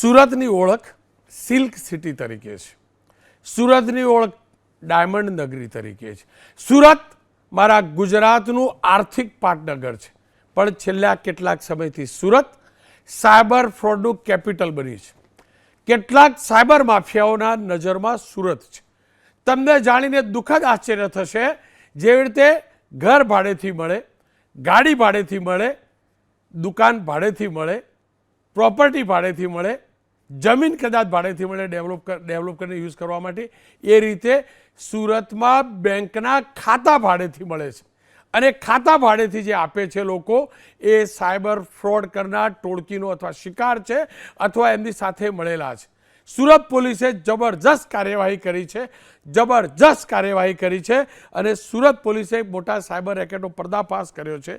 સુરતની ઓળખ silk city તરીકે છે. સુરતની ઓળખ ડાયમંડ નગરી તરીકે છે. સુરત મારા ગુજરાતનું આર્થિક પાટનગર છે. પણ છેલ્લા કેટલાક સમયથી સુરત સાયબર ફ્રોડનું કેપિટલ બની છે. કેટલાક સાયબર માફિયાઓના નજરમાં સુરત છે. તમને જાણીને દુઃખદ આશ્ચર્ય થશે, જેવી રીતે ઘર ભાડેથી મળે, ગાડી ભાડેથી મળે, દુકાન ભાડેથી મળે, પ્રોપર્ટી ભાડેથી મળે જમીન કદાચ ભાડેથી મળે ડેવલપ ડેવલપ કરીને યુઝ કરવા માટે, એ રીતે સુરતમાં બેંકના ખાતા ભાડેથી મળે છે. અને ખાતા ભાડેથી જે આપે છે લોકો, એ સાયબર ફ્રોડ કરનાર ટોળકીનો અથવા શિકાર છે અથવા એમની સાથે મળેલા છે. સુરત પોલીસે જબરજસ્ત કાર્યવાહી કરી છે. જબરજસ્ત કાર્યવાહી કરી છે અને સુરત પોલીસે મોટા સાયબર રેકેટનો પર્દાફાશ કર્યો છે.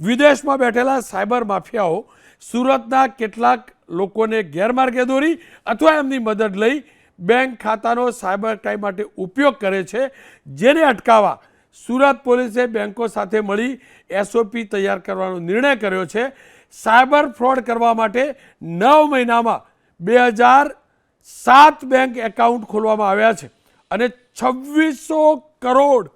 વિદેશમાં બેઠેલા સાયબર માફિયાઓ સુરતના કેટલાક લોકોને ગેરમાર્ગે દોરી અથવા એમની મદદ લઈ બેંક ખાતાનો સાયબર ક્રાઇમ માટે ઉપયોગ કરે છે. જેને અટકાવવા સુરત પોલીસે બેંકો સાથે મળી એસઓપી તૈયાર કરવાનો નિર્ણય કર્યો છે. સાયબર ફ્રોડ કરવા માટે નવ મહિનામાં બે હજાર સાત બેંક એકાઉન્ટ ખોલવામાં આવ્યા છે અને છવ્વીસો કરોડ,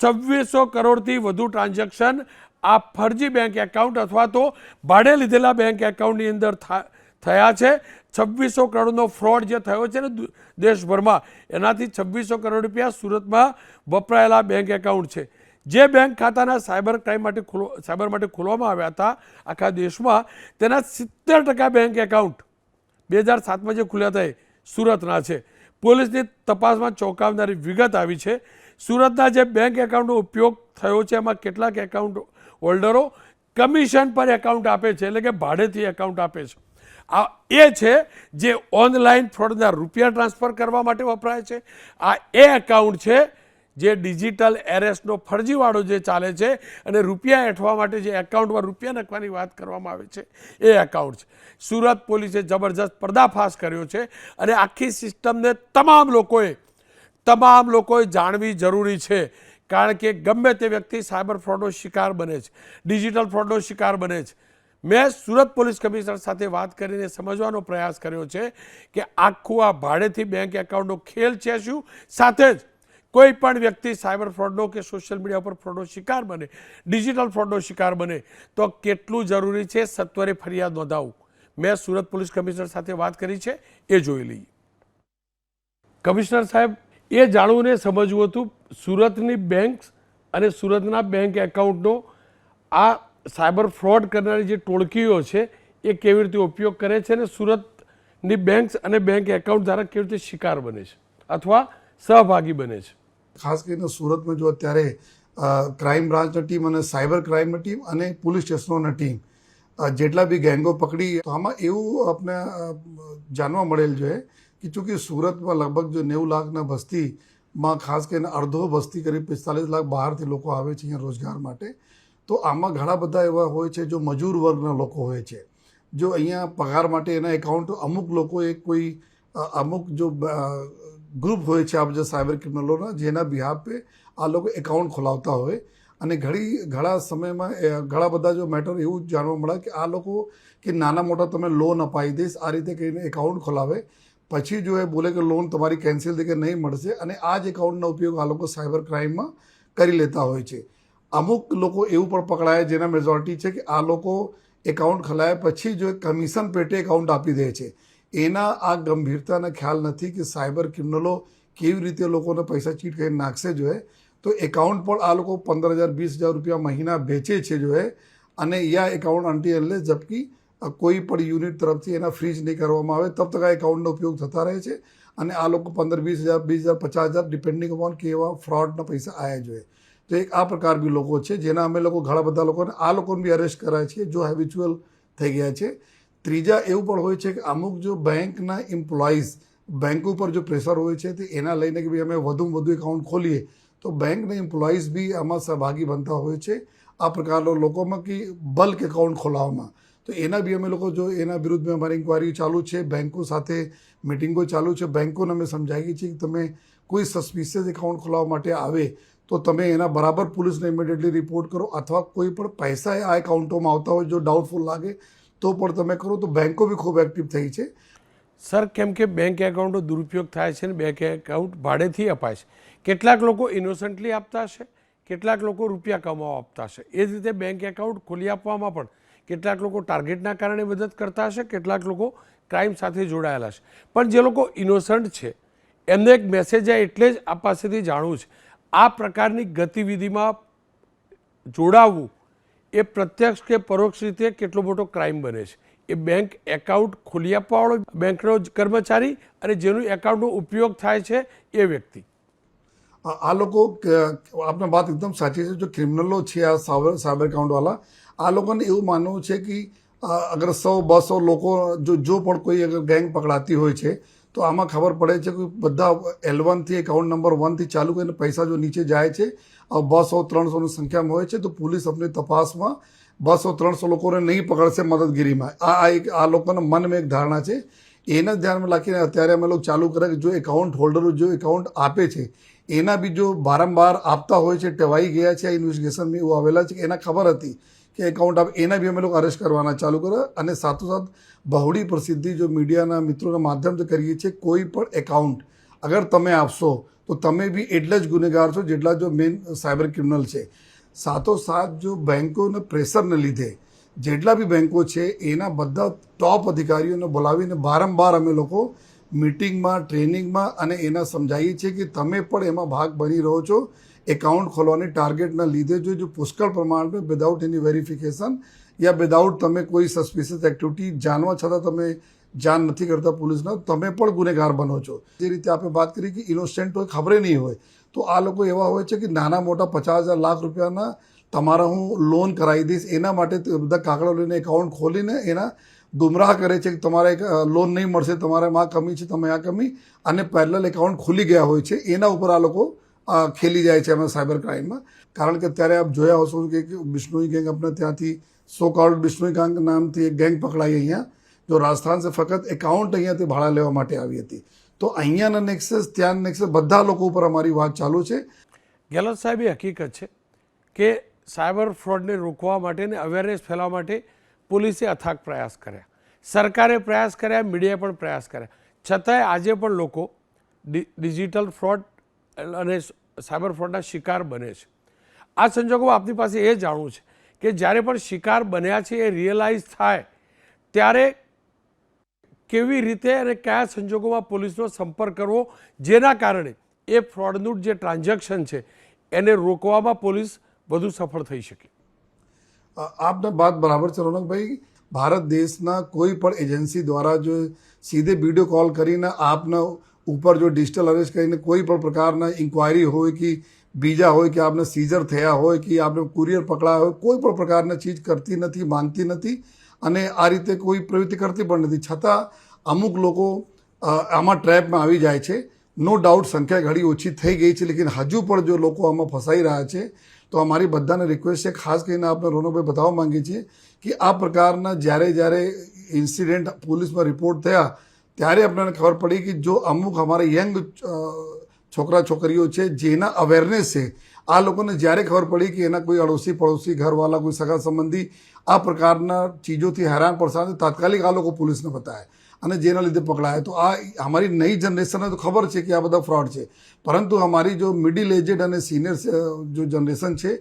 છવ્વીસો કરોડથી વધુ ટ્રાન્ઝેક્શન આ ફરજી બેંક એકાઉન્ટ અથવા તો ભાડે લીધેલા બેંક એકાઉન્ટની અંદર થયા છે. છવ્વીસો કરોડનો ફ્રોડ જે થયો છે ને દેશભરમાં, એનાથી છવ્વીસો કરોડ રૂપિયા સુરતમાં વપરાયેલા બેંક એકાઉન્ટ છે. જે બેંક ખાતાના સાયબર ક્રાઇમ માટે ખોલો, સાયબર માટે ખોલવામાં આવ્યા હતા આખા દેશમાં, તેના સિત્તેર ટકા બેંક એકાઉન્ટ બે હજાર સાતમાં જે ખુલ્યા એ સુરતના છે. પોલીસની તપાસમાં ચોંકાવનારી વિગત આવી છે. સુરતના જે બેંક એકાઉન્ટનો ઉપયોગ થયો છે, એમાં કેટલાક એકાઉન્ટ હોલ્ડરો કમિશન પર એકાઉન્ટ આપે છે, એટલે કે ભાડેથી એકાઉન્ટ આપે છે. આ એ છે, જે ઓનલાઈન ફ્રોડના રૂપિયા ટ્રાન્સફર કરવા માટે વપરાય છે. આ એ એકાઉન્ટ છે જે ડિજિટલ એરેસ્ટનો ફરજીવાળો જે ચાલે છે અને રૂપિયા એઠવા માટે જે એકાઉન્ટમાં રૂપિયા નાખવાની વાત કરવામાં આવે છે, એ એકાઉન્ટ છે. સુરત પોલીસે જબરજસ્ત પર્દાફાશ કર્યો છે અને આખી સિસ્ટમને તમામ લોકોએ તમામ લોકોએ જાણવી જરૂરી છે. કારણ કે ગમે તે વ્યક્તિ સાયબર ફ્રોડનો શિકાર બને છે, ડિજિટલ ફ્રોડનો શિકાર બને છે. મેં સુરત પોલીસ કમિશનર સાથે વાત કરીને સમજવાનો પ્રયાસ કર્યો છે કે આખું આ ભાડેથી બેંક એકાઉન્ટનો ખેલ છે શું? સાથે જ કોઈ પણ વ્યક્તિ સાયબર ફ્રોડનો કે સોશિયલ મીડિયા પર ફ્રોડનો શિકાર બને, ડિજિટલ ફ્રોડનો શિકાર બને, તો કેટલું જરૂરી છે સત્વરે ફરિયાદ નોંધાવવું? મેં સુરત પોલીસ કમિશનર સાથે વાત કરી છે, એ જોઈ લઈએ. કમિશનર સાહેબ, એ જાણવું ને સમજવું હતું, સુરતની બેંક અને સુરતના બેંક એકાઉન્ટનો આ સાયબર ફ્રોડ કરનારી જે ટોળકીઓ છે, એ કેવી રીતે ઉપયોગ કરે છે અને સુરતની બેંક્સ અને બેંક એકાઉન્ટ દ્વારા કેવી રીતે શિકાર બને છે, અથવા સહભાગી બને છે? ખાસ કરીને સુરતમાં જો અત્યારે ક્રાઇમ બ્રાન્ચની ટીમ અને સાયબર ક્રાઇમની ટીમ અને પોલીસ સ્ટેશનોની ટીમ જેટલા બી ગેંગો પકડી, તો આમાં એવું આપણે જાણવા મળેલ છે કે ચૂંકિ સુરતમાં લગભગ જો નેવું લાખના વસ્તીમાં ખાસ કરીને અડધો વસ્તી કરીબ પિસ્તાલીસ લાખ બહારથી લોકો આવે છે અહીંયા રોજગાર માટે, તો આમાં ઘણા બધા એવા હોય છે જો મજૂર વર્ગના લોકો હોય છે. જો અહીંયા પગાર માટે એના એકાઉન્ટ અમુક લોકોએ કોઈ અમુક જો ગ્રુપ હોય છે આ બધા સાયબર ક્રિમિનલોના, જેના બિહાર પે આ લોકો એકાઉન્ટ ખોલાવતા હોય. અને ઘણી ઘણા સમયમાં ઘણા બધા જો મેટર એવું જાણવા મળે કે આ લોકો કે નાના મોટા તમે લોન અપાવી દઈશ, આ રીતે કરીને એકાઉન્ટ ખોલાવે. પછી જો એ બોલે કે લોન તમારી કેન્સલ થઈ કે નહીં મળશે, અને આ જ એકાઉન્ટનો ઉપયોગ આ લોકો સાયબર ક્રાઇમમાં કરી લેતા હોય છે. અમુક લોકો એવું પણ પકડાય જેના મેજોરિટી છે કે આ લોકો એકાઉન્ટ ખોલાયા પછી જો કમિશન પેટે એકાઉન્ટ આપી દે છે. એના આ ગંભીરતાને ખ્યાલ નથી કે સાયબર ક્રિમિનલો કેવી રીતે લોકોને પૈસા ચીટ કરીને નાખશે જો તો એકાઉન્ટ પણ આ લોકો પંદર હજાર વીસ હજાર રૂપિયા મહિના વેચે છે જો અને યા એકાઉન્ટ અંટી એટલે જબકી કોઈ પણ યુનિટ તરફથી એના ફ્રીજ નહીં કરવામાં આવે, તબ તક આ એકાઉન્ટનો ઉપયોગ થતા રહે છે. અને આ લોકો પંદર વીસ હજાર વીસ હજાર પચાસ હજાર ડિપેન્ડિંગ અપોન કે એવા ફ્રોડના પૈસા આવ્યા જોઈએ તો એક આ પ્રકાર બી લોકો છે, જેના અમે લોકો ઘણા બધા લોકોને, આ લોકોને બી અરેસ્ટ કરાય છે, જો હેબિચ્યુઅલ થઈ ગયા છે. ત્રીજા એવું પણ હોય છે કે અમુક જો બેંકના એમ્પ્લોઈઝ બેંક ઉપર જો પ્રેશર હોય છે તે એના લઈને કે ભાઈ અમે વધુમાં વધુ એકાઉન્ટ ખોલીએ, તો બેંકના એમ્પ્લોઈઝ બી આમાં સહભાગી બનતા હોય છે આ પ્રકારના લોકોમાં કે બલ્ક એકાઉન્ટ ખોલાવવામાં તો એના બી અમે લોકો જો એના વિરુદ્ધમાં અમારી ઇન્કવાયરી ચાલુ છે, બેંકો સાથે મિટિંગો ચાલુ છે, બેંકોને અમે સમજાવીએ છીએ કે તમે કોઈ સસ્પિશિયસ એકાઉન્ટ ખોલાવવા માટે આવે તો તમે એના બરાબર પોલીસને ઇમિડિયેટલી રિપોર્ટ કરો અથવા કોઈ પણ પૈસા આ એકાઉન્ટોમાં આવતા હોય જો ડાઉટફુલ લાગે તો પણ તમે કરો, તો બેંકો બી ખૂબ એક્ટિવ થઈ છે. સર કેમ કે બેંક એકાઉન્ટનો દુરુપયોગ થાય છે ને બેંક એકાઉન્ટ ભાડેથી અપાય છે. કેટલાક લોકો ઇનોસન્ટલી આપતા હશે, કેટલાક લોકો રૂપિયા કમાવા આપતા હશે. એ જ રીતે બેંક એકાઉન્ટ ખોલી આપવામાં પણ કેટલાક લોકો ટાર્ગેટના કારણે મદદ કરતા હશે, કેટલાક લોકો ક્રાઇમ સાથે જોડાયેલા છે. પણ જે લોકો ઇનોસન્ટ છે, એમને એક મેસેજ આ એટલે જ આ પાસેથી જાણવું છે. આ પ્રકારની ગતિવિધિમાં જોડાવવું એ પ્રત્યક્ષ કે પરોક્ષ રીતે કેટલો મોટો ક્રાઇમ બને છે. એ બેંક એકાઉન્ટ ખોલી આપવાવાળો બેંકનો કર્મચારી અને જેનું એકાઉન્ટનો ઉપયોગ થાય છે એ વ્યક્તિ. આ લોકો આપણે વાત એકદમ સાચી છે. જો ક્રિમિનલો છે આ સાયબર સાયબર એકાઉન્ટવાળા આ લોકોને એવું માનવું છે કે અગર સો, બસો લોકો, જો જો પણ કોઈ અગર ગેંગ પકડાતી હોય છે તો આમાં ખબર પડે છે કે બધા એલ વનથી એકાઉન્ટ નંબર વનથી ચાલુ કરીને પૈસા જો નીચે જાય છે બસો ત્રણસોની સંખ્યામાં હોય છે, તો પોલીસ આપણી તપાસમાં બસો ત્રણસો લોકોને નહીં પકડશે મદદગીરીમાં. આ આ એક, આ લોકોના મનમાં એક ધારણા છે. એને ધ્યાનમાં રાખીને અત્યારે અમે લોકો ચાલુ કરે કે જો એકાઉન્ટ હોલ્ડરો જો એકાઉન્ટ આપે છે, એના બી જો વારંવાર આપતા હોય છે, ટેવાઈ ગયા છે, આ ઇન્વેસ્ટિગેશનમાં એવું આવેલા છે કે એના ખબર હતી. કે એકાઉન્ટ આપ એના બી અમે લોકો અરેસ્ટ કરવાના ચાલુ કર્યા અને સાથોસાથ બહોળી પ્રસિદ્ધિ જો મીડિયાના મિત્રોના માધ્યમથી કરીએ છીએ કોઈ પણ એકાઉન્ટ અગર તમે આપશો, તો તમે બી એટલા જ ગુનેગાર છો જેટલા જો મેન સાયબર ક્રિમિનલ છે. સાથોસાથ જો બેન્કોને પ્રેશરને લીધે જેટલા બી બેન્કો છે, એના બધા ટોપ અધિકારીઓને બોલાવીને વારંવાર અમે લોકો મિટિંગમાં ટ્રેનિંગમાં અને એના સમજાવીએ છીએ કે તમે પણ એમાં ભાગ બની રહો છો. એકાઉન્ટ ખોલવાની ટાર્ગેટના લીધે જો જો પુષ્કળ પ્રમાણમાં વિદાઉટ એની વેરિફિકેશન યા વિદાઉટ તમે કોઈ સસ્પિશિયસ એક્ટિવિટી જાણવા છતાં તમે જાણ નથી કરતા પોલીસના, તમે પણ ગુનેગાર બનો છો. જે રીતે આપણે વાત કરી કે ઇનોસેન્ટ હોય, ખબર નહીં હોય, તો આ લોકો એવા હોય છે કે નાના મોટા પચાસ હજાર લાખ રૂપિયાના તમારા હું લોન કરાવી દઈશ, એના માટે બધા કાગળો લઈને એકાઉન્ટ ખોલીને એના ગુમરાહ કરે છે કે તમારે લોન નહીં મળશે, તમારે આ કમી છે, તમે આ કમી, અને પેરેલલ એકાઉન્ટ ખુલી ગયા હોય છે, એના ઉપર આ લોકો ખેલી જાય છે એમાં સાયબર ક્રાઇમમાં. કારણ કે ત્યારે આપ જોયા હશો કે બિશ્નોઈ ગેંગ આપણે ત્યાંથી સો કાઉડ બિશ્નોઈ ગેંગ નામથી એક ગેંગ પકડાઈ અહીંયા. જો રાજસ્થાન સે ફક્ત એકાઉન્ટ અહીંયાથી ભાડા લેવા માટે આવી હતી. તો અહીંયાના નેક્સેસ ત્યાં નેક્સસ બધા લોકો ઉપર અમારી વાત ચાલુ છે. ગેહલોત સાહેબ, એ હકીકત છે કે સાયબર ફ્રોડને રોકવા માટે અને અવેરનેસ ફેલાવવા માટે પોલીસે અથાગ પ્રયાસ કર્યા. સરકારે પ્રયાસ કર્યા, મીડિયાએ પણ પ્રયાસ કર્યા. છતાંય આજે પણ લોકો ડિજિટલ ફ્રોડ અને સાયબર ફ્રોડના શિકાર બને છે. આ સંજોગોમાં આપની પાસે એ જાણવું છે કે જ્યારે પણ શિકાર બન્યા છે, એ રિયલાઇઝ થાય, ત્યારે કેવી રીતે અને કયા સંજોગોમાં પોલીસનો સંપર્ક કરવો, જેના કારણે એ ફ્રોડનું જે ટ્રાન્ઝેક્શન છે, એને રોકવામાં પોલીસ વધુ સફળ થઈ શકે. આપને વાત બરાબર છે રોનકભાઈ ભારત દેશના કોઈ પણ એજન્સી દ્વારા જો સીધે વીડિયો કોલ કરીને આપના ઉપર જો ડિજિટલ અરેસ્ટ કરીને કોઈ પણ પ્રકારના ઇન્ક્વાયરી હોય કે બીજા હોય કે આપને સીઝર થયા હોય કે આપને કુરિયર પકડાયા હોય, કોઈ પણ પ્રકારના ચીજ કરતી નથી માંગતી નથી અને આ રીતે કોઈ પ્રવૃત્તિ કરતી પણ નથી. છતાં અમુક લોકો આમાં ટ્રેપમાં આવી જાય છે. નો ડાઉટ સંખ્યા ઘણી ઓછી થઈ ગઈ છે, લેકિન હજુ પણ જો લોકો આમાં ફસાઈ રહ્યા છે, તો અમારી બધાને રિક્વેસ્ટ છે, ખાસ કરીને આપણે રોનોભાઈ બતાવવા માંગીએ છીએ કે આ પ્રકારના જ્યારે જ્યારે ઇન્સિડન્ટ પોલીસમાં રિપોર્ટ થયા ત્યારે આપણને ખબર પડી કે જો અમુક અમારા યંગ છોકરા છોકરીઓ છે, જેના અવેરનેસ છે, આ લોકોને જ્યારે ખબર પડી કે એના કોઈ અડોશી પડોશી ઘરવાળા કોઈ સગા સંબંધી આ પ્રકારના ચીજોથી હેરાન પરેશાન તાત્કાલિક આ લોકો પોલીસને બતાવે અને જેના લીધે પકડાય. તો આ અમારી નઈ જનરેશનને તો ખબર છે કે આ બધા ફ્રોડ છે. પરંતુ અમારી જો મિડિલ એજેડ અને સિનિયર જો જનરેશન છે,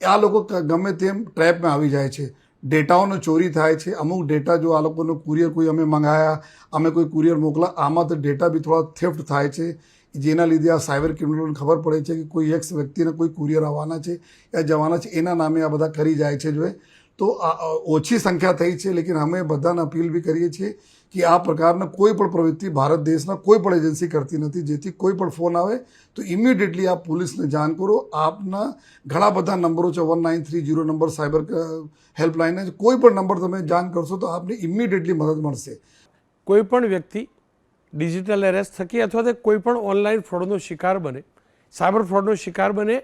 આ લોકો ગમે તેમ ટ્રેપમાં આવી જાય છે. ડેટાઓનો ચોરી થાય છે. અમુક ડેટા જો આ લોકોનો કુરિયર કોઈ અમે મંગાયા, અમે કોઈ કુરિયર મોકલા, આમાં તો ડેટા બી થોડા થેફ્ટ થાય છે. જેના લીધે આ સાયબર ક્રિમિનલોને ખબર પડે છે કે કોઈ એક્સ વ્યક્તિને કોઈ કુરિયર આવવાના છે યા જવાના છે. એના નામે આ બધા કરી જાય છે જો. તો ઓછી સંખ્યા થઈ છે, લેકિન અમે બધાને અપીલ બી કરીએ છીએ કે આ પ્રકારના કોઈ પણ પ્રવૃત્તિ ભારત દેશના કોઈ પણ એજન્સી કરતી નથી, જેથી કોઈ પણ ફોન આવે તો ઇમિડિયેટલી આપ પોલીસને જાણ કરો. આપના ઘણા બધા નંબરો છે one nine three zero number, cyber helpline છે કોઈ પણ નંબર તમે જાણ કરશો તો આપને ઇમિડિયેટલી મદદ મળશે. કોઈ પણ વ્યક્તિ ડિજિટલ એરેસ્ટ થકી અથવા તો કોઈ પણ ઓનલાઈન ફ્રોડનો શિકાર બને, સાયબર ફ્રોડનો શિકાર બને,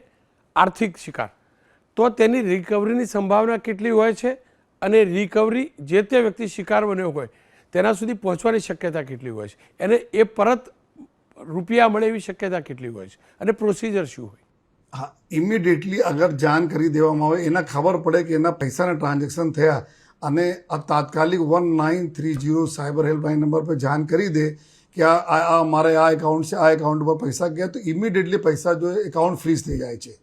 આર્થિક શિકાર, તો તેની રિકવરીની સંભાવના કેટલી હોય છે અને રિકવરી જે તે વ્યક્તિ શિકાર બન્યો હોય તેના સુધી પહોંચવાની શક્યતા કેટલી હોય છે? એને એ પરત રૂપિયા મળે એવી શક્યતા કેટલી હોય છે? અને પ્રોસિજર શું હોય? હા ઇમિડિયેટલી અગર જાણ કરી દેવામાં આવે, એના ખબર પડે કે એના પૈસાના ટ્રાન્ઝેક્શન થયા અને આ તાત્કાલિક one nine three zero cyber helpline number પર જાણ કરી દે કે આ મારે આ એકાઉન્ટ છે, આ એકાઉન્ટ પર પૈસા ગયા, તો ઇમિડિયેટલી પૈસા જો એકાઉન્ટ ફ્રીઝ થઈ જાય છે.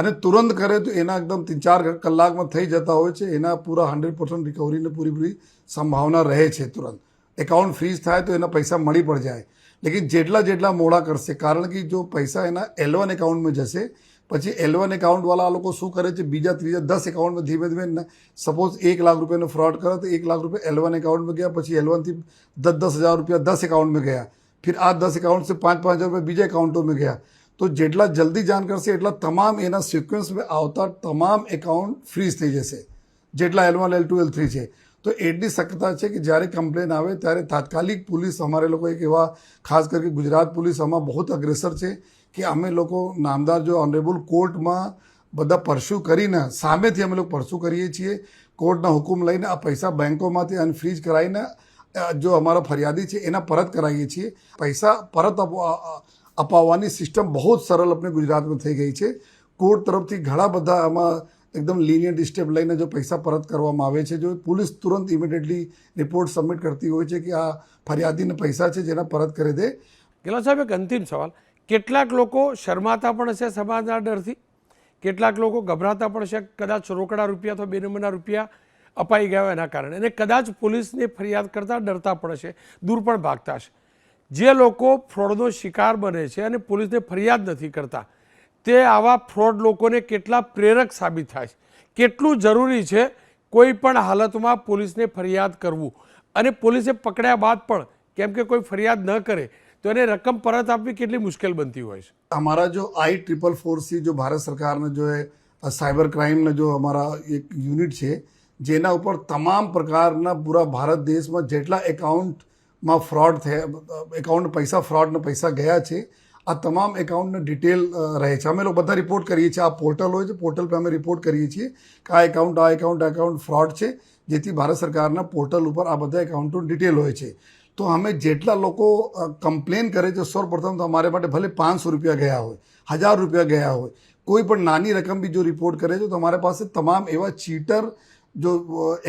અને તુરંત કરે તો એના એકદમ ત્રણ ચાર કલાકમાં થઈ જતા હોય છે એના પૂરા હંડ્રેડ પર્સન્ટ રિકવરીને પૂરેપૂરી સંભાવના રહે છે તુરંત એકાઉન્ટ ફ્રીઝ થાય તો એના પૈસા મળી પણ જાય લેકિન જેટલા જેટલા મોડા કરશે કારણ કે જો પૈસા એના એલવન એકાઉન્ટમાં જશે પછી એલવન એકાઉન્ટવાળા આ લોકો શું કરે છે બીજા ત્રીજા દસ એકાઉન્ટમાં ધીમે ધીમે સપોઝ એક લાખ રૂપિયાનો ફ્રોડ કરે તો એક લાખ રૂપિયા એલવન એકાઉન્ટમાં ગયા પછી એલવનથી દસ દસ હજાર રૂપિયા દસ એકાઉન્ટમાં ગયા ફિર આ દસ એકાઉન્ટ સે પાંચ પાંચ હજાર રૂપિયા બીજા એકાઉન્ટોમાં ગયા તો જેટલા જલ્દી જાણ કરશે એટલા તમામ એના સિક્વન્સમાં આવતા તમામ એકાઉન્ટ ફ્રીઝ થઈ જશે. જેટલા L one L two L three છે. તો એટલી શક્યતા છે કે જ્યારે કમ્પ્લેન આવે ત્યારે તાત્કાલિક પોલીસ અમારે લોકો એક એવા, ખાસ કરીને ગુજરાત પોલીસ આમાં બહુ અગ્રેસર છે કે અમે લોકો નામદાર જો ઓનરેબલ કોર્ટમાં બધા પરસ્યુ કરીને સામેથી અમે લોકો પરસ્યુ કરીએ છીએ કોર્ટના હુકુમ લઈને આ પૈસા બેંકોમાંથી અનફ્રીઝ કરાવીને જો અમારા ફરિયાદી છે એના પરત કરાવીએ છીએ. પૈસા પરત અપાવવાની સિસ્ટમ બહુ જ સરળ આપણે ગુજરાતમાં થઈ ગઈ છે. કોર્ટ તરફથી ઘણા બધા આમાં એકદમ લિનિયન્ટ સ્ટેપ લઈને જો પૈસા પરત કરવામાં આવે છે, જો પોલીસ તુરંત ઇમિડિયેટલી રિપોર્ટ સબમિટ કરતી હોય છે કે આ ફરિયાદીને પૈસા છે જેના પરત કરી દે. ગેલા સાહેબ, એક અંતિમ સવાલ. કેટલાક લોકો શરમાતા પણ હશે સમાજના ડરથી? કેટલાક લોકો ગભરાતા પણ છે કદાચ રોકડા રૂપિયા અથવા બે નંબરના રૂપિયા અપાઈ ગયા એના કારણે. અને કદાચ પોલીસને ફરિયાદ કરતાં ડરતા પણ હશે, દૂર પણ ભાગતા હશે. જે લોકો ફ્રોડનો શિકાર બને છે અને પોલીસને ફરિયાદ નથી કરતા, તે આવા ફ્રોડ લોકોને કેટલા પ્રેરક સાબિત થાય છે. કેટલું જરૂરી છે કોઈ પણ હાલતમાં પોલીસને ફરિયાદ કરવું. અને પોલીસે પકડ્યા બાદ પણ, કેમ કે કોઈ ફરિયાદ ન કરે, તો એને રકમ પરત આપવી કેટલી મુશ્કેલ બનતી હોય છે. અમારા જો આઈ ટ્રિપલ ફોર સી, જો ભારત સરકારને જો સાયબર ક્રાઇમનો જો અમારા એક યુનિટ છે, જેના ઉપર તમામ પ્રકારના પૂરા ભારત દેશમાં જેટલા એકાઉન્ટ એકાઉન્ટમાં ફ્રોડ થયા એકાઉન્ટ પૈસા ફ્રોડના પૈસા ગયા છે. આ તમામ એકાઉન્ટને ડિટેલ રહે છે. અમે લોકો બધા રિપોર્ટ કરીએ છીએ. આ પોર્ટલ હોય છે પોર્ટલ પર અમે રિપોર્ટ કરીએ છીએ કે આ એકાઉન્ટ આ એકાઉન્ટ આ એકાઉન્ટ ફ્રોડ છે, જેથી ભારત સરકારના પોર્ટલ ઉપર આ બધા એકાઉન્ટનું ડિટેલ હોય છે. તો અમે જેટલા લોકો કમ્પ્લેન કરે છે, સૌપ્રથમ તો અમારે માટે ભલે પાંચસો રૂપિયા ગયા હોય, હજાર રૂપિયા ગયા હોય, કોઈ પણ નાની રકમ બી જો રિપોર્ટ કરે છે, તો અમારી પાસે તમામ એવા ચીટર જો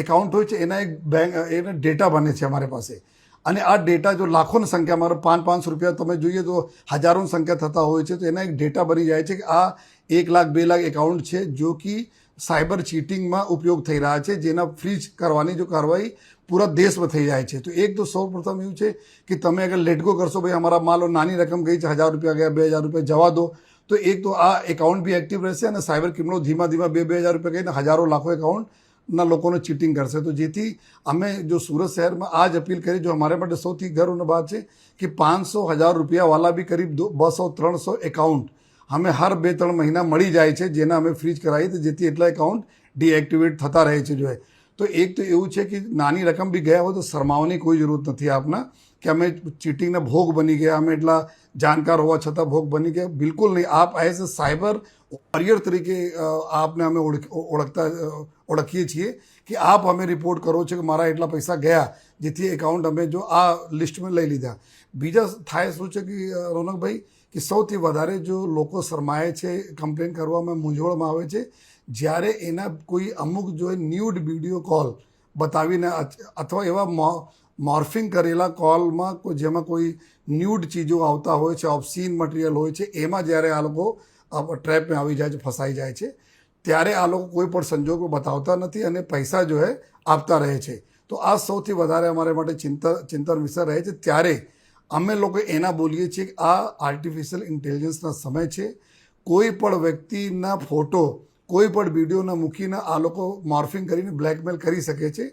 એકાઉન્ટ હોય છે, એના એક બેંક એના ડેટા બને છે અમારી પાસે. અને આ ડેટા જો લાખોની સંખ્યા મારો પાંચ પાંચસો રૂપિયા તમે જોઈએ તો હજારોની સંખ્યા થતા હોય છે, તો એના એક ડેટા બની જાય છે કે આ એક લાખ, બે લાખ એકાઉન્ટ છે જો કે સાયબર ચીટિંગમાં ઉપયોગ થઈ રહ્યા છે, જેના ફ્રીજ કરવાની જો કાર્યવાહી પૂરા દેશમાં થઈ જાય છે. તો એક તો સૌ પ્રથમ એવું છે કે તમે અગર લેટગો કરશો, ભાઈ અમારા માલો નાની રકમ ગઈ છે, હજાર રૂપિયા ગયા, બે હજાર રૂપિયા જવા દો, તો એક તો આ એકાઉન્ટ બી એક્ટિવ રહેશે અને સાયબર ક્રિમિનલ ધીમા ધીમા બે બે હજાર રૂપિયા કહીને હજારો, લાખો એકાઉન્ટના લોકોને ચીટિંગ કરશે. તો જેથી અમે જો સુરત શહેરમાં આ જ અપીલ કરી, જો અમારા માટે સૌથી ગર્વની વાત છે કે પાંચસો હજાર રૂપિયાવાલા બી કરીબ બસો, ત્રણસો એકાઉન્ટ અમે હર બે, ત્રણ મહિના મળી જાય છે, જેના અમે ફ્રીજ કરાવીએ તો જેથી એટલા એકાઉન્ટ ડીએક્ટિવેટ થતા રહે છે જોઈએ તો એક તો એવું છે કે નાની રકમ બી ગયા હોય તો શરમાવાની કોઈ જરૂરત નથી આપના, કે અમે ચીટિંગના ભોગ બની ગયા, અમે એટલા જાણકાર હોવા છતાં ભોગ બની ગયા બિલકુલ નહીં આપ એઝ અ સાયબર વોરિયર તરીકે અ, આપને અમે ઓળખ ઓળખતા અ, ઓળખીએ છીએ કે આપ અમે રિપોર્ટ કરો છો કે મારા એટલા પૈસા ગયા જેથી એકાઉન્ટ અમે જો આ લિસ્ટમાં લઈ લીધા બીજા થાય શું છે કે અ, રોનકભાઈ કે સૌથી વધારે જો લોકો શરમાય છે કમ્પ્લેન કરવામાં મૂંઝવણમાં આવે છે જ્યારે એના કોઈ અમુક જો ન્યૂડ વીડિયો કોલ બતાવીને અથ- અથવા એવા મો- મોર્ફિંગ કરેલા કોલમાં કોઈ જેમાં કોઈ ન્યૂડ ચીજો આવતા હોય છે ઓપ્સીન મટીરિયલ હોય છે, એમાં જ્યારે આ લોકો ટ્રેપમાં આવી જાય છે, ફસાઈ જાય છે, ત્યારે આ લોકો કોઈ પણ સંજોગો બતાવતા નથી અને પૈસા જો હે આપતા રહે છે. તો આ સૌથી વધારે અમારા માટે ચિંતા, ચિંતન વિષય રહે છે. ત્યારે અમે લોકો એના બોલીએ છીએ કે આ આર્ટિફિશિયલ ઇન્ટેલિજન્સના સમય છે. કોઈ પણ વ્યક્તિના ફોટો કોઈ પણ વિડીયોના મૂકીને આ લોકો મોર્ફિંગ કરીને બ્લેકમેલ કરી શકે છે.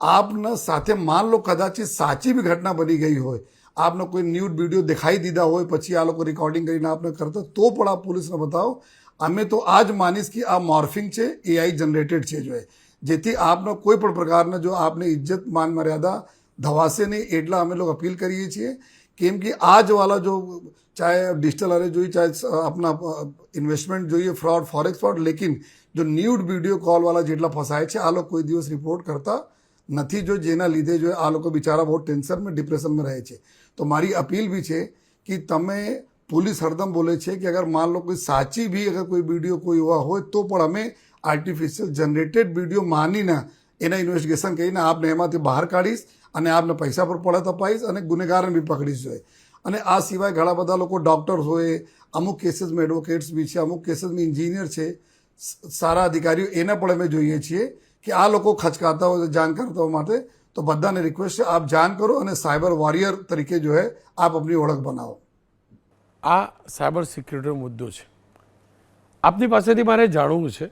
આપના સાથે માન લો કદાચ સાચી બી ઘટના બની ગઈ હોય. આપને કોઈ ન્યૂડ વીડિયો દેખાઈ દીધા હોય, પછી આ લોકો રેકોર્ડિંગ કરીને આપને કરતા, તો પણ આપ પોલીસને બતાવો અમે તો આ જ માનીશ કે આ મોર્ફિંગ છે એઆઈ જનરેટેડ છે જો એ. જેથી આપનો કોઈ પણ પ્રકારના જો આપને ઇજ્જત, માન, મર્યાદા ધવાશે નહીં, એટલા અમે લોકો અપીલ કરીએ છીએ કેમ કે આ જ વાલા જો ચાહે ડિજિટલ અરે જોઈએ ચાહે આપના ઇન્વેસ્ટમેન્ટ જોઈએ ફ્રોડ ફોરેક્સ ફ્રોડ લેકિન જો ન્યૂડ વીડિયો કોલવાળા જેટલા ફસાય છે, આ લોકો કોઈ દિવસ રિપોર્ટ કરતા નથી જો જેના લીધે જો આ લોકો બિચારા બહુ ટેન્શનમાં ડિપ્રેશનમાં રહે છે. તો મારી અપીલ બી છે કે તમે પોલીસ હરદમ બોલે છે કે અગર માન લો કોઈ સાચી બી અગર કોઈ વીડિયો કોઈ એવા હોય તો પણ અમે આર્ટિફિશિયલ જનરેટેડ વીડિયો માનીને એના ઇન્વેસ્ટિગેશન કરીને આપને એમાંથી બહાર કાઢીશ અને આપને પૈસા પર પડત અપાઈશ અને ગુનેગારને બી પકડીશ જોઈએ અને આ સિવાય ઘણા બધા લોકો ડૉક્ટર્સ હોય, અમુક કેસીસમાં એડવોકેટ્સ બી છે, અમુક કેસીસમાં ઇન્જિનિયર છે સારા અધિકારીઓ એને પણ અમે જોઈએ છીએ કે આ લોકો ખચકાતા હોય, જાણ કરતા માટે, તો બધાને રિક્વેસ્ટ છે, આપ જાણ કરો અને સાયબર વોરિયર તરીકે જો હે, આપ આપની ઓળખ બનાવો. આ સાયબર સિક્યુરિટીનો મુદ્દો છે. આપની પાસેથી મારે જાણવું છે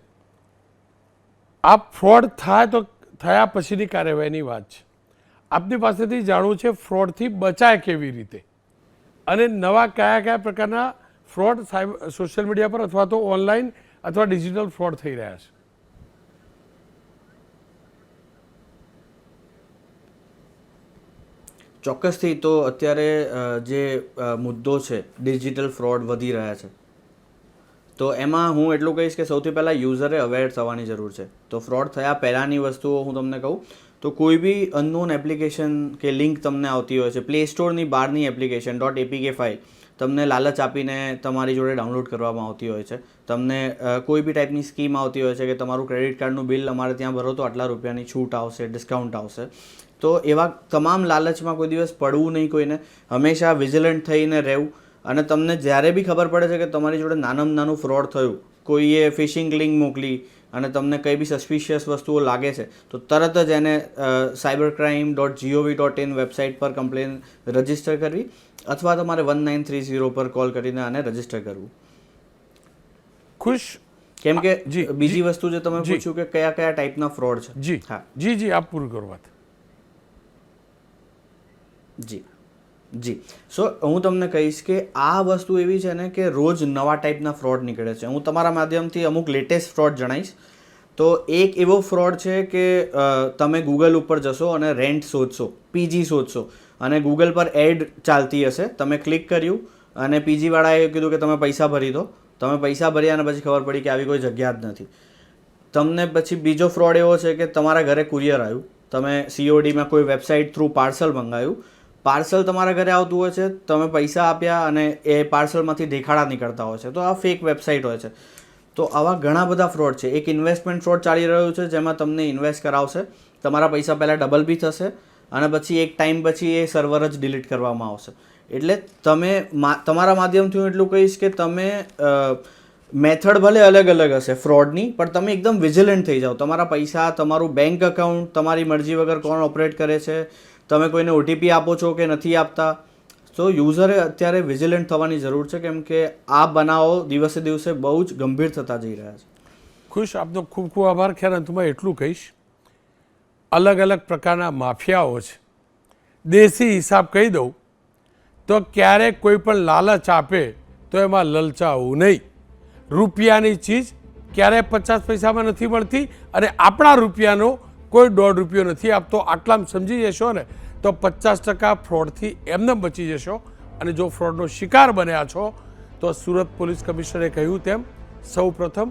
આ ફ્રોડ થાય તો, થયા પછીની કાર્યવાહીની વાત છે. આપની પાસેથી જાણવું છે ફ્રોડથી બચાય કેવી રીતે? અને નવા કયા કયા પ્રકારના ફ્રોડ સોશિયલ મીડિયા પર અથવા તો ઓનલાઈન અથવા ડિજિટલ ફ્રોડ થઈ રહ્યા છે. ચોક્કસથી તો અત્યારે જે મુદ્દો છે, ડિજિટલ ફ્રોડ વધી રહ્યા છે. તો એમાં હું એટલું કહીશ કે સૌથી પહેલાં યુઝરે અવેર થવાની જરૂર છે. તો ફ્રોડ થયા પહેલાંની વસ્તુઓ હું તમને કહું, તો કોઈ બી અનનોન એપ્લિકેશન કે લિંક તમને આવતી હોય છે પ્લે સ્ટોરની બહારની એપ્લિકેશન ડોટ એપીકે ફાઇલ તમને લાલચ આપીને તમારી જોડે ડાઉનલોડ કરવામાં આવતી હોય છે. તમને કોઈ બી ટાઈપની સ્કીમ આવતી હોય છે કે તમારું ક્રેડિટ કાર્ડનું બિલ અમારે ત્યાં ભરો તો આટલા રૂપિયાની છૂટ આવશે ડિસ્કાઉન્ટ આવશે. તો એવા તમામ લાલચમાં કોઈ દિવસ પડવું નહીં કોઈને. હંમેશા વિજિલન્ટ થઈને રહેવું. અને તમને જ્યારે બી ખબર પડે છે કે તમારી જોડે નાનામાં નાનું ફ્રોડ થયું કોઈએ ફિશિંગ લિંક મોકલી અને તમને કંઈ બી સસ્પિશિયસ વસ્તુઓ લાગે છે તો તરત જ એને cyber crime dot gov dot in website પર કમ્પ્લેન રજિસ્ટર કરવી અથવા તમારે વન નાઇન થ્રી ઝીરો પર કોલ કરીને આને રજિસ્ટર કરવું. ખુશ? કેમ કે બીજી વસ્તુ જે તમે પૂછ્યું કે કયા કયા ટાઈપના ફ્રોડ છે. જી. હા. જી જી આપ પૂરું કરો વાત. જી. જી. સો હું તમને કહીશ કે આ વસ્તુ એવી છે ને કે રોજ નવા ટાઈપના ફ્રોડ નીકળે છે. હું તમારા માધ્યમથી અમુક લેટેસ્ટ ફ્રોડ જણાવીશ તો એક એવો ફ્રોડ છે કે તમે ગૂગલ ઉપર જશો અને રેન્ટ શોધશો પીજી શોધશો અને ગૂગલ પર એડ ચાલતી હશે. તમે ક્લિક કર્યું અને પીજીવાળાએ કીધું કે તમે પૈસા ભરી દો. તમે પૈસા ભર્યા અને પછી ખબર પડી કે આવી કોઈ જગ્યા જ નથી. તમને પછી બીજો ફ્રોડ એવો છે કે તમારા ઘરે કુરિયર આવ્યું. તમે સીઓડીમાં કોઈ વેબસાઇટ થ્રુ પાર્સલ મંગાવ્યું પાર્સલ તમારા ઘરે આવતું હોય છે, તમે પૈસા આપ્યા અને એ પાર્સલમાંથી દેખાડા નીકળતા હોય છે, તો આ ફેક વેબસાઇટ હોય છે. તો આવા ઘણા બધા ફ્રોડ છે. એક ઇન્વેસ્ટમેન્ટ ફ્રોડ ચાલી રહ્યું છે, જેમાં તમને ઇન્વેસ્ટ કરાવશે, તમારા પૈસા પહેલાં ડબલ બી થશે અને પછી એક ટાઈમ પછી એ સર્વર જ ડિલીટ કરવામાં આવશે. એટલે તમે તમારા માધ્યમથી હું એટલું કહીશ કે તમે મેથડ ભલે અલગ અલગ હશે ફ્રોડની પણ તમે એકદમ વિજિલન્ટ થઈ જાઓ. તમારા પૈસા, તમારું બેંક અકાઉન્ટ તમારી મરજી વગર કોણ ઓપરેટ કરે છે તમે કોઈને ઓટીપી આપો છો કે નથી આપતા? તો યુઝરે અત્યારે વિજિલન્ટ થવાની જરૂર છે, કેમ કે આ બનાવો દિવસે દિવસે બહુ જ ગંભીર થતા જઈ રહ્યા છે. ખુશ? આપનો ખૂબ ખૂબ આભાર. ખેર અંતમાં એટલું કહીશ, અલગ અલગ પ્રકારના માફિયાઓ છે. દેશી હિસાબ કહી દઉં, તો ક્યારેક કોઈ પણ લાલચ આપે તો એમાં લલચાવું નહીં. રૂપિયાની ચીજ ક્યારેય પચાસ પૈસામાં નથી મળતી અને આપણા રૂપિયાનો કોઈ દોઢ રૂપિયો નથી આપતો. આટલામાં સમજી જશો ને તો પચાસ ટકા ફ્રોડથી એમને બચી જશો. અને જો ફ્રોડનો શિકાર બન્યા છો, તો સુરત પોલીસ કમિશનરે કહ્યું તેમ સૌ પ્રથમ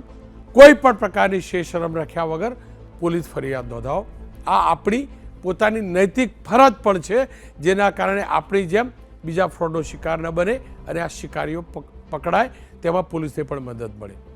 કોઈ પણ પ્રકારની શેષરમ રાખ્યા વગર પોલીસ ફરિયાદ નોંધાવો. આ આપણી પોતાની નૈતિક ફરજ પણ છે, જેના કારણે આપણી જેમ બીજા ફ્રોડનો શિકાર ન બને અને આ શિકારીઓ પક- પકડાય, તેમાં પોલીસને પણ મદદ મળે.